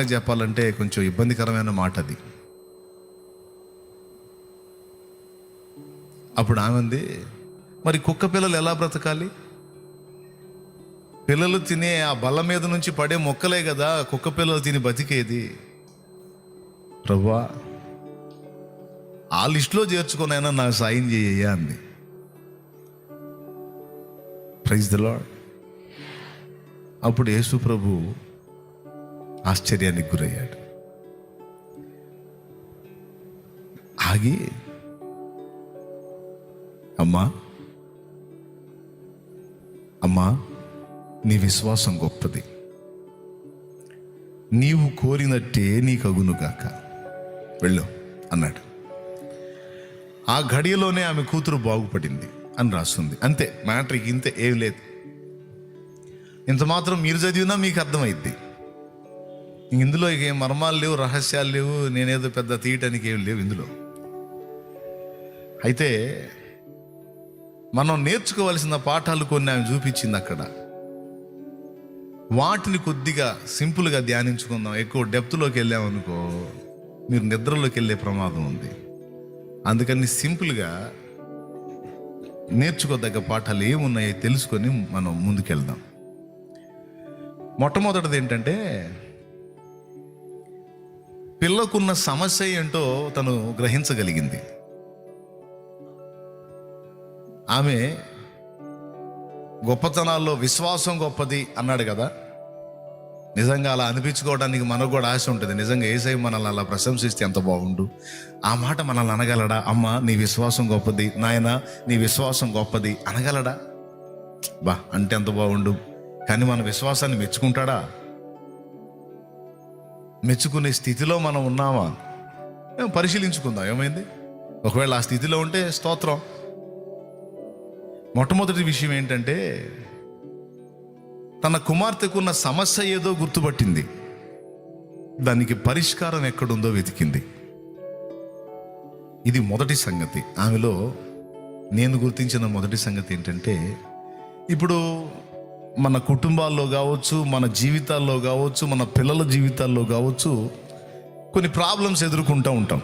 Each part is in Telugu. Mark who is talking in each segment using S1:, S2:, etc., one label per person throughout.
S1: సరళంగా చెప్పాలంటే కొంచెం ఇబ్బందికరమైన మాట అది. అప్పుడు ఆమెంది మరి కుక్క పిల్లలు ఎలా బ్రతకాలి? పిల్లలు తినే ఆ బల్ల మీద నుంచి పడే మొక్కలే కదా కుక్క పిల్లలు తిని బతికేది? ప్రభువా ఆ లిస్టులో చేర్చుకునైనా నాకు సాయం చేయ అంది. ప్రైజ్ ద లాడ్ అప్పుడు యేసు ప్రభు ఆశ్చర్యానికి గురయ్యాడు. ఆగి అమ్మా అమ్మా నీ విశ్వాసం గొప్పది. నీవు కోరినట్టే నీకు అగునుగాక వెళ్ళు అన్నాడు. ఆ ఘడియలోనే ఆమె కూతురు బాగుపడింది అని రాస్తుంది. అంతే మ్యాట్రిక్ ఇంతే ఏం లేదు. ఇంత మాత్రం మీరు చదివినా మీకు అర్థమైద్ది. ఇందులో ఇక ఏం మర్మాలు లేవు రహస్యాలు లేవు నేనేదో పెద్ద తీయటానికి ఏం లేవు ఇందులో. అయితే మనం నేర్చుకోవాల్సిన పాఠాలు కొన్ని ఆమె చూపించింది అక్కడ. వాటిని కొద్దిగా సింపుల్గా ధ్యానించుకుందాం. ఎక్కువ డెప్త్లోకి వెళ్ళామనుకో మీరు నిద్రలోకి వెళ్ళే ప్రమాదం ఉంది. అందుకని సింపుల్గా నేర్చుకోదగ్గ పాఠాలు ఏమున్నాయో తెలుసుకొని మనం ముందుకెళ్దాం. మొట్టమొదటిది ఏంటంటే పిల్లకున్న సమస్య ఏంటో తను గ్రహించగలిగింది. ఆమె గొప్పతనాల్లో విశ్వాసం గొప్పది అన్నాడు కదా. నిజంగా అలా అనిపించుకోవడానికి మనకు కూడా ఆశ ఉంటుంది. నిజంగా ఏసై మనల్ని అలా ప్రశంసిస్తే ఎంత బాగుండు. ఆ మాట మనల్ని అనగలడా? అమ్మ నీ విశ్వాసం గొప్పది. నాయన నీ విశ్వాసం గొప్పది. అనగలడా? బా అంటే ఎంత బాగుండు. కానీ మన విశ్వాసాన్ని మెచ్చుకుంటాడా? మెచ్చుకునే స్థితిలో మనం ఉన్నామా? పరిశీలించుకుందాం. ఏమైంది? ఒకవేళ ఆ స్థితిలో ఉంటే స్తోత్రం. మొట్టమొదటి విషయం ఏంటంటే తన కుమార్తెకున్న సమస్య ఏదో గుర్తుపట్టింది. దానికి పరిష్కారం ఎక్కడుందో వెతికింది. ఇది మొదటి సంగతి. ఆమెలో నేను గుర్తించిన మొదటి సంగతి ఏంటంటే ఇప్పుడు మన కుటుంబాల్లో కావచ్చు మన జీవితాల్లో కావచ్చు మన పిల్లల జీవితాల్లో కావచ్చు కొన్ని ప్రాబ్లమ్స్ ఎదుర్కొంటూ ఉంటాం.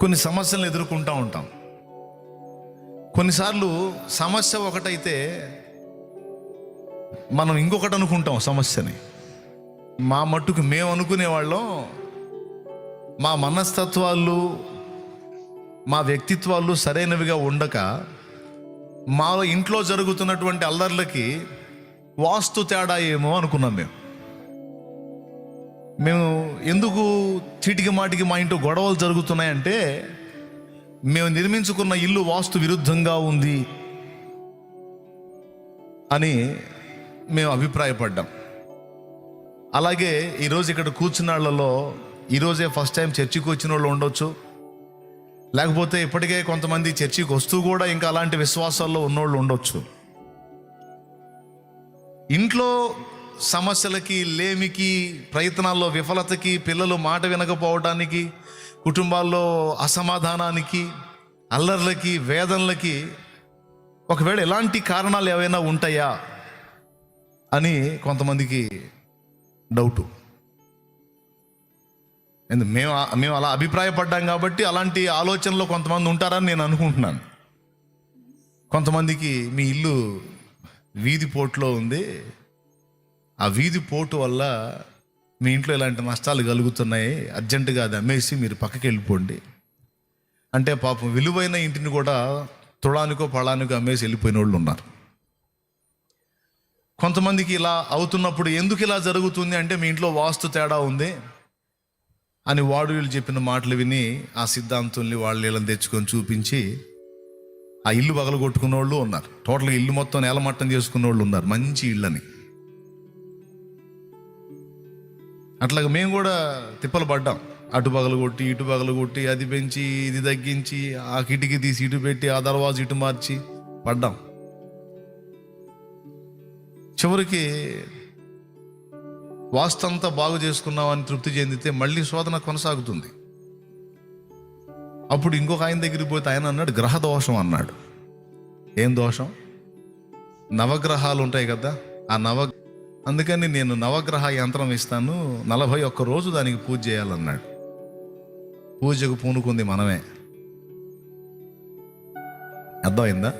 S1: కొన్ని సమస్యలను ఎదుర్కొంటూ ఉంటాం. కొన్నిసార్లు సమస్య ఒకటైతే మనం ఇంకొకటి అనుకుంటాం సమస్యని. మా మట్టుకు మేము అనుకునే వాళ్ళం మా మనస్తత్వాలు మా వ్యక్తిత్వాలు సరైనవిగా ఉండక మా ఇంట్లో జరుగుతున్నటువంటి అల్లర్లకి వాస్తు తేడా ఏమో అనుకున్నాం మేము. మేము ఎందుకు చీటికి మాటికి మా ఇంట్లో గొడవలు జరుగుతున్నాయంటే మేము నిర్మించుకున్న ఇల్లు వాస్తు విరుద్ధంగా ఉంది అని మేము అభిప్రాయపడ్డాం. అలాగే ఈరోజు ఇక్కడ కూర్చున్న వాళ్ళలో ఈరోజే ఫస్ట్ టైం చర్చికి వచ్చిన వాళ్ళు ఉండొచ్చు. లేకపోతే ఇప్పటికే కొంతమంది చర్చికి వస్తూ కూడా ఇంకా అలాంటి విశ్వాసాల్లో ఉన్నోళ్ళు ఉండొచ్చు. ఇంట్లో సమస్యలకి లేమికి ప్రయత్నాల్లో విఫలతకి పిల్లలు మాట వినకపోవడానికి కుటుంబాల్లో అసమాధానానికి అల్లర్లకి వేదనలకి ఒకవేళ ఎలాంటి కారణాలు ఏవైనా ఉంటాయా అని కొంతమందికి డౌటు. ఎందుకు మేము మేము అలా అభిప్రాయపడ్డాం కాబట్టి అలాంటి ఆలోచనలో కొంతమంది ఉంటారని నేను అనుకుంటున్నాను. కొంతమందికి మీ ఇల్లు వీధి పోటులో ఉంది. ఆ వీధి పోటు వల్ల మీ ఇంట్లో ఇలాంటి నష్టాలు కలుగుతున్నాయి. అర్జెంటుగా అది అమ్మేసి మీరు పక్కకి వెళ్ళిపోండి. అంటే పాపం విలువైన ఇంటిని కూడా తుళానికో పళానికో అమ్మేసి వెళ్ళిపోయిన వాళ్ళు ఉన్నారు. కొంతమందికి ఇలా అవుతున్నప్పుడు ఎందుకు ఇలా జరుగుతుంది అంటే మీ ఇంట్లో వాస్తు తేడా ఉంది. అని వాడు వీళ్ళు చెప్పిన మాటలు విని ఆ సిద్ధాంతుల్ని వాళ్ళు వీళ్ళని తెచ్చుకొని చూపించి ఆ ఇల్లు పగలగొట్టుకున్న వాళ్ళు ఉన్నారు. టోటల్గా ఇల్లు మొత్తం నేలమట్టం చేసుకున్న వాళ్ళు ఉన్నారు. మంచి ఇళ్ళని. అట్లాగే మేము కూడా తిప్పలు పడ్డాం. అటు పగలు కొట్టి ఇటు పగలు కొట్టి అది పెంచి ఇది తగ్గించి ఆ కిటికీ తీసి ఇటు పెట్టి ఆ దర్వాజు ఇటు మార్చి పడ్డాం. చివరికి వాస్తంతా బాగు చేసుకున్నామని తృప్తి చెందితే మళ్ళీ శోధన కొనసాగుతుంది. అప్పుడు ఇంకొక ఆయన దగ్గరికి పోతే ఆయన అన్నాడు గ్రహ దోషం అన్నాడు. ఏం దోషం? నవగ్రహాలు ఉంటాయి కదా ఆ నవ అందుకని నేను నవగ్రహ యంత్రం ఇస్తాను నలభై ఒక్క రోజు దానికి పూజ చేయాలన్నాడు. పూజకు పూనుకుంది మనమే. అర్థమైందా?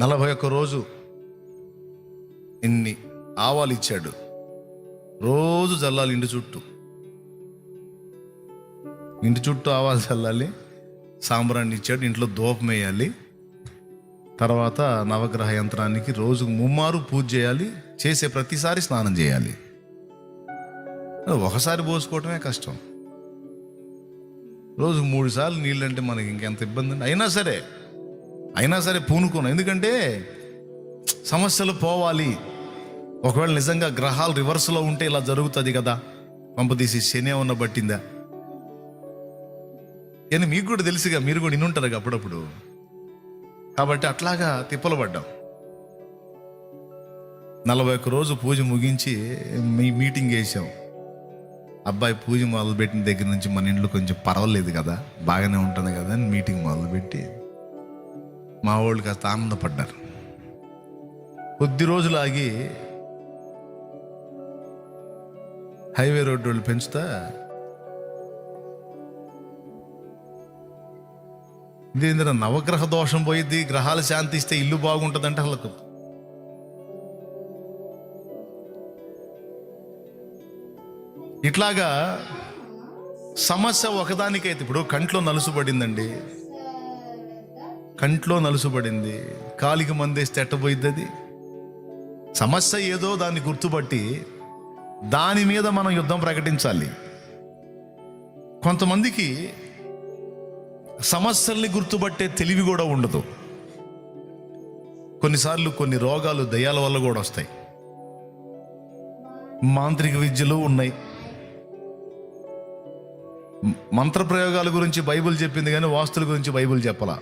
S1: నలభై ఒక్క రోజు ఇన్ని ఆవాలు ఇచ్చాడు. రోజు చల్లాలి ఇంటి చుట్టూ. ఇంటి చుట్టూ ఆవాలు చల్లాలి సాంబ్రాన్ని ఇచ్చాడు ఇంట్లో దూపం వేయాలి తర్వాత నవగ్రహ యంత్రానికి రోజుకు ముమ్మారు పూజ చేయాలి చేసే ప్రతిసారి స్నానం చేయాలి. ఒకసారి పోసుకోవటమే కష్టం. రోజు మూడు సార్లు నీళ్ళంటే మనకి ఇంకెంత ఇబ్బంది అండి అయినా సరే అయినా సరే పూనుకోను. ఎందుకంటే సమస్యలు పోవాలి. ఒకవేళ నిజంగా గ్రహాలు రివర్స్లో ఉంటే ఇలా జరుగుతుంది కదా? పంపదీసి శని ఏమన్నా పట్టిందా? అని మీకు కూడా తెలుసుగా మీరు కూడా ఇన్నుంటారు అప్పుడప్పుడు. కాబట్టి అట్లాగా తిప్పలు పడ్డాం. నలభై ఒక్క రోజు పూజ ముగించి మీ మీటింగ్ వేసాం అబ్బాయి పూజ మొదలుపెట్టిన దగ్గర నుంచి మన ఇంట్లో కొంచెం పర్వాలేదు కదా బాగానే ఉంటుంది కదా అని మీటింగ్ మొదలుపెట్టి మా వాళ్ళు కాస్త ఆనందపడ్డారు. కొద్ది రోజులు ఆగి హైవే రోడ్డు వాళ్ళు పెంచుతా ఇదేంద్ర నవగ్రహ దోషం పోయిద్ది గ్రహాలు శాంతి ఇస్తే ఇల్లు బాగుంటుందంటే వాళ్ళకు ఇట్లాగా సమస్య ఒకదానికైతే ఇప్పుడు కంట్లో నలుసుపడిందండి కంట్లో నలుసుపడింది కాలికి మందేస్తే ఎట్టబోయిద్ది అది సమస్య ఏదో దాన్ని గుర్తుపట్టి దాని మీద మనం యుద్ధం ప్రకటించాలి. కొంతమందికి సమస్యల్ని గుర్తుపట్టే తెలివి కూడా ఉండదు. కొన్నిసార్లు కొన్ని రోగాలు దయ్యాల వల్ల కూడా వస్తాయి. మాంత్రిక విద్యలు ఉన్నాయి. మంత్రప్రయోగాల మంత్ర ప్రయోగాల గురించి బైబిల్ చెప్పింది కానీ వాస్తుల గురించి బైబిల్ చెప్పలా.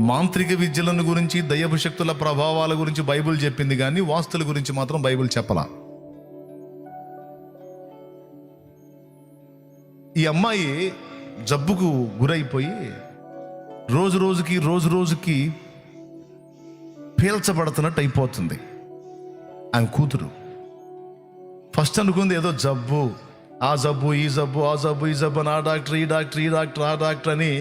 S1: మాంత్రిక విద్యలను గురించి దయ్యపు ప్రభావాల గురించి బైబిల్ చెప్పింది కానీ వాస్తుల గురించి మాత్రం బైబిల్ చెప్పలా. ఈ అమ్మాయి జబ్బుకు గురైపోయి రోజు రోజుకి రోజు రోజుకి పీల్చబడుతున్నట్టు అయిపోతుంది. ఆమె కూతురు. ఫస్ట్ అనుకుంది ఏదో జబ్బు. ఆ జబ్బు ఈ జబ్బు ఆ జబ్బు ఈ జబ్బు ఆ డాక్టర్ ఈ డాక్టర్ ఈ డాక్టర్ ఆ డాక్టర్ అని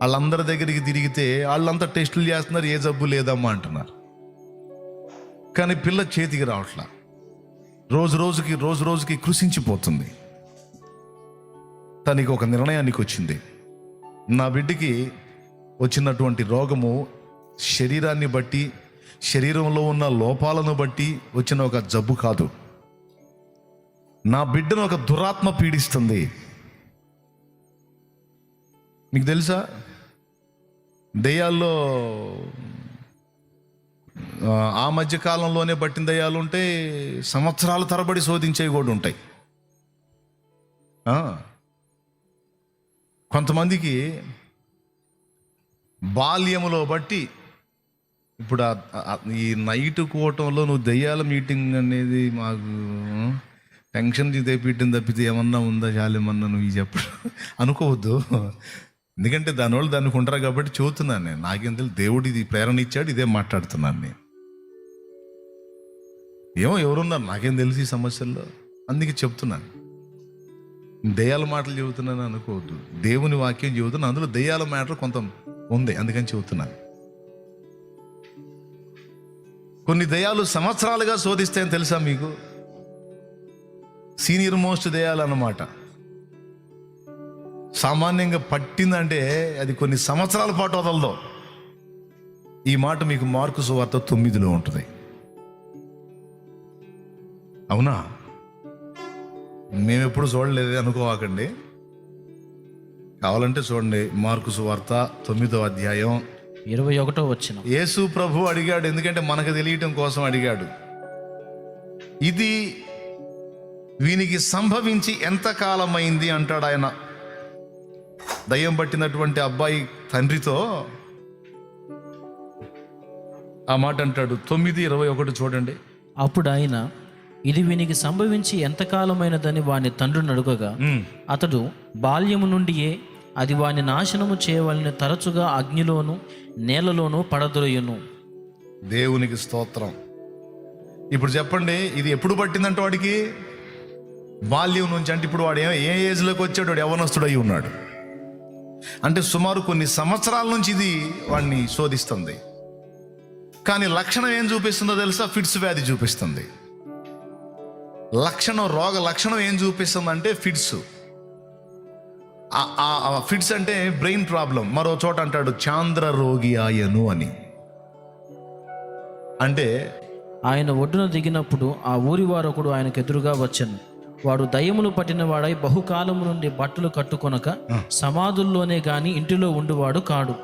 S1: వాళ్ళందరి దగ్గరికి తిరిగితే వాళ్ళంతా టెస్టులు చేస్తున్నారు ఏ జబ్బు లేదమ్మా అంటున్నారు. కానీ పిల్ల చేతికి రావట్లా. రోజు రోజుకి రోజు రోజుకి కృషించిపోతుంది. తనకి ఒక నిర్ణయానికి వచ్చింది నా బిడ్డకి వచ్చినటువంటి రోగము శరీరాన్ని బట్టి శరీరంలో ఉన్న లోపాలను బట్టి వచ్చిన ఒక జబ్బు కాదు. నా బిడ్డను ఒక దురాత్మ పీడిస్తుంది. మీకు తెలుసా? దయ్యాల్లో ఆ, మధ్య కాలంలోనే పట్టిన దయ్యాలు ఉంటాయి సంవత్సరాల తరబడి శోధించేవి కూడా ఉంటాయి. కొంతమందికి బాల్యములో బట్టి ఇప్పుడు ఈ నైట్ కూటంలో నువ్వు దెయ్యాల మీటింగ్ అనేది మాకు టెన్షన్ తెప్పిట్టింది తప్పితే ఏమన్నా ఉందా చాలేమన్నా నువ్వు చెప్పడం అనుకోవద్దు. ఎందుకంటే దానివల్ల దానికి ఉంటారు కాబట్టి చూస్తున్నాను నేను. నాకేం తెలుసు దేవుడు ఇది ప్రేరణ ఇచ్చాడు ఇదే మాట్లాడుతున్నాను నేను. ఏమో ఎవరున్నారు? నాకేం తెలుసు ఈ సమస్యల్లో? అందుకే చెప్తున్నాను. దయాల మాటలు చెబుతున్నాను అనుకోవద్దు. దేవుని వాక్యం చెబుతున్నాను అందులో దయ్యాల మ్యాటర్ కొంత ఉంది. అందుకని చెబుతున్నాను కొన్ని దయాలు సంవత్సరాలుగా శోధిస్తాయని తెలుసా మీకు? సీనియర్ మోస్ట్ దయాలు అన్నమాట. సామాన్యంగా పట్టిందంటే అది కొన్ని సంవత్సరాల పాటు వదలదు. ఈ మాట మీకు మార్కు సువార్త తొమ్మిదిలో ఉంటుంది. అవునా? మేము ఎప్పుడు చూడలేదు అనుకోవాకండి. కావాలంటే చూడండి మార్కు సువార్త తొమ్మిదో అధ్యాయం.
S2: ఇరవై ఒకటో వచ్చిన.
S1: యేసు ప్రభు అడిగాడు ఎందుకంటే మనకు తెలియటం కోసం అడిగాడు. ఇది వీనికి సంభవించి ఎంత కాలమైంది అంటాడు ఆయన. దయ్యం పట్టినటువంటి అబ్బాయి తండ్రితో ఆ మాట అంటాడు తొమ్మిది ఇరవై ఒకటి చూడండి.
S2: అప్పుడు ఆయన ఇది వీనికి సంభవించి ఎంతకాలమైనదని వాని తండ్రిని అడుగగా అతడు బాల్యము నుండియే అది వాని నాశనము చేయవలని తరచుగా అగ్నిలోను నేలలోను పడదొరయును.
S1: దేవునికి స్తోత్రం. ఇప్పుడు చెప్పండి ఇది ఎప్పుడు పట్టిందంటే వాడికి? బాల్యం నుంచి అంటే ఇప్పుడు వాడు ఏ- ఏ ఏజ్లోకి వచ్చాడు? వాడు యవనస్తుడు అయి ఉన్నాడు. అంటే సుమారు కొన్ని సంవత్సరాల నుంచి ఇది వాడిని శోధిస్తుంది. కానీ లక్షణం ఏం చూపిస్తుందో తెలుసా? ఫిట్స్ వ్యాధి చూపిస్తుంది. లక్షణం రోగ లక్షణం ఏం చూపిస్తుంది అంటే ఫిట్స్ ఫిట్స్ అంటే బ్రెయిన్ ప్రాబ్లం. మరో చోట అంటాడు చాంద్ర రోగి ఆయను అని. అంటే
S2: ఆయన ఒడ్డున దిగినప్పుడు ఆ ఊరి వారొకడు ఆయనకు ఎదురుగా వచ్చెను. వాడు దయ్యములు పట్టిన వాడై బహుకాలము నుండి బట్టలు కట్టుకొనక సమాధుల్లోనే గాని ఇంటిలో ఉండువాడు కాడు.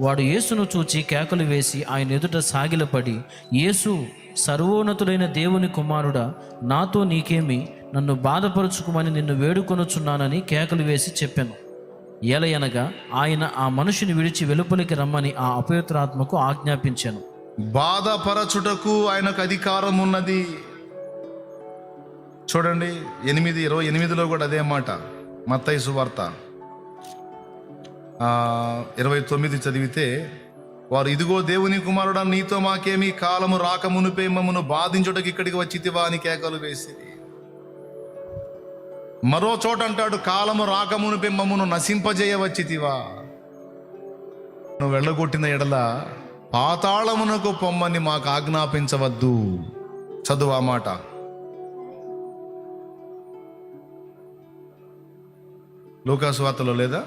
S2: వాడు యేసును చూచి కేకలు వేసి ఆయన ఎదుట సాగిలపడి యేసు సర్వోన్నతుడైన దేవుని కుమారుడా నాతో నీకేమి నన్ను బాధపరుచుకోమని నిన్ను వేడుకొనుచున్నానని కేకలు వేసి చెప్పాను. ఏలయనగా ఆయన ఆ మనుషుని విడిచి వెలుపలికి రమ్మని ఆ అపవిత్రాత్మకు ఆజ్ఞాపించాను.
S1: బాధపరచుటకు ఆయనకు అధికారం ఉన్నది చూడండి ఎనిమిది ఇరవై ఎనిమిదిలో కూడా అదే మాట మత్తైసు వార్త ఇరవై తొమ్మిది చదివితే వారు ఇదిగో దేవుని కుమారుడా నీతో మాకేమి కాలము రాకమునిపే మమ్మను బాధించుటకు ఇక్కడికి వచ్చితివా అని కేకలు వేసి మరో చోట అంటాడు కాలము రాక మమ్మను మమ్మను నశింపజేయవచ్చితివా. నువ్వు వెళ్ళగొట్టిన ఎడల పాతాళమునకు పొమ్మని మాకు ఆజ్ఞాపించవద్దు. చదువు ఆ మాట. లూకాసు వార్తలో లేదా?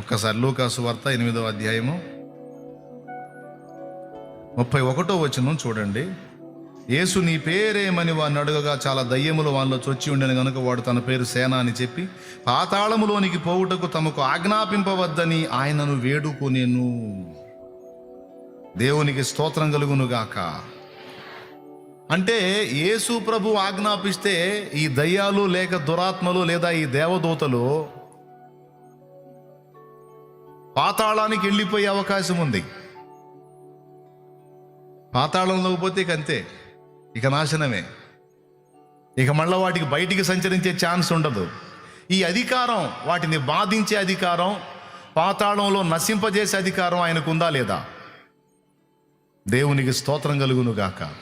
S1: ఒక్కసారి లూకాసు వార్త ఎనిమిదవ అధ్యాయము ముప్పై ఒకటో వచనం చూడండి. యేసు నీ పేరేమని వాడిని అడుగగా చాలా దయ్యములు వాళ్ళలో చొచ్చి ఉండని గనుక వాడు తన పేరు సేన అని చెప్పి పాతాళములోనికి పోవుటకు తమకు ఆజ్ఞాపింపవద్దని ఆయనను వేడుకొనేను. దేవునికి స్తోత్రం కలుగును గాక. అంటే యేసు ప్రభు ఆజ్ఞాపిస్తే ఈ దయ్యాలు లేక దురాత్మలు లేదా ఈ దేవదూతలు పాతాళానికి వెళ్ళిపోయే అవకాశం ఉంది. పాతాళంలో పోతే ఇక అంతే. ఇక నాశనమే. ఇక మళ్ళీ వాటికి బయటికి సంచరించే ఛాన్స్ ఉండదు. ఈ అధికారం వాటిని బాధించే అధికారం పాతాళంలో నశింపజేసే అధికారం ఆయనకు ఉందా లేదా? దేవునికి స్తోత్రం కలుగును గాక.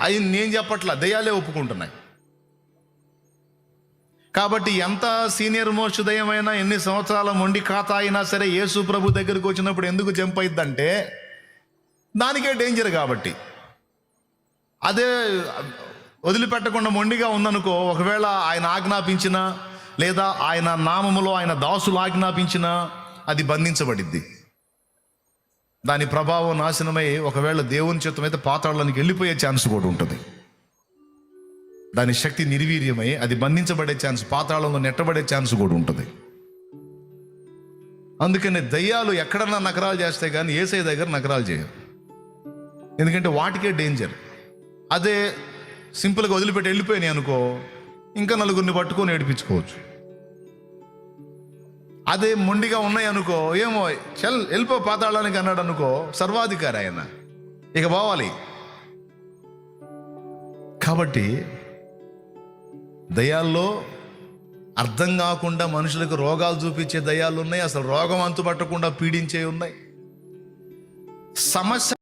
S1: అవి నేను చెప్పట్లా దయ్యాలే ఒప్పుకుంటున్నాయి. కాబట్టి ఎంత సీనియర్ మోస్ట్ దయ్యమైనా ఎన్ని సంవత్సరాల మొండి ఖాతా అయినా సరే యేసు ప్రభు దగ్గరికి వచ్చినప్పుడు ఎందుకు జంప్ అయిద్దంటే దానికే డేంజర్ కాబట్టి. అదే వదిలిపెట్టకుండా మొండిగా ఉందనుకో ఒకవేళ ఆయన ఆజ్ఞాపించిన లేదా ఆయన నామములో ఆయన దాసులు ఆజ్ఞాపించిన అది బంధించబడిద్ది. దాని ప్రభావం నాశనమై ఒకవేళ దేవుని చిత్తమైతే పాతాళానికి వెళ్ళిపోయే ఛాన్స్ కూడా ఉంటుంది. దాని శక్తి నిర్వీర్యమై అది బంధించబడే ఛాన్స్ పాతాళంలో నెట్టబడే ఛాన్స్ కూడా ఉంటుంది. అందుకని దయ్యాలు ఎక్కడన్నా నకరాలు చేస్తాయి కానీ ఏసై దగ్గర నకరాలు చేయరు. ఎందుకంటే వాటికే డేంజర్ అదే సింపుల్గా వదిలిపెట్టి వెళ్ళిపోయినాయి అనుకో ఇంకా నలుగురిని పట్టుకొని ఏడిపించుకోవచ్చు. అదే మొండిగా ఉన్నాయి అనుకో ఏమో చల్ వెళ్ళిపో పాతాళానికి అన్నాడు అనుకో సర్వాధికారి ఆయన. ఇక పోవాలి. కాబట్టి దయాల్లో అర్థం కాకుండా మనుషులకు రోగాలు చూపించే దయాలు ఉన్నాయి అసలు రోగం అంతుపట్టకుండా పీడించే ఉన్నాయి. సమస్య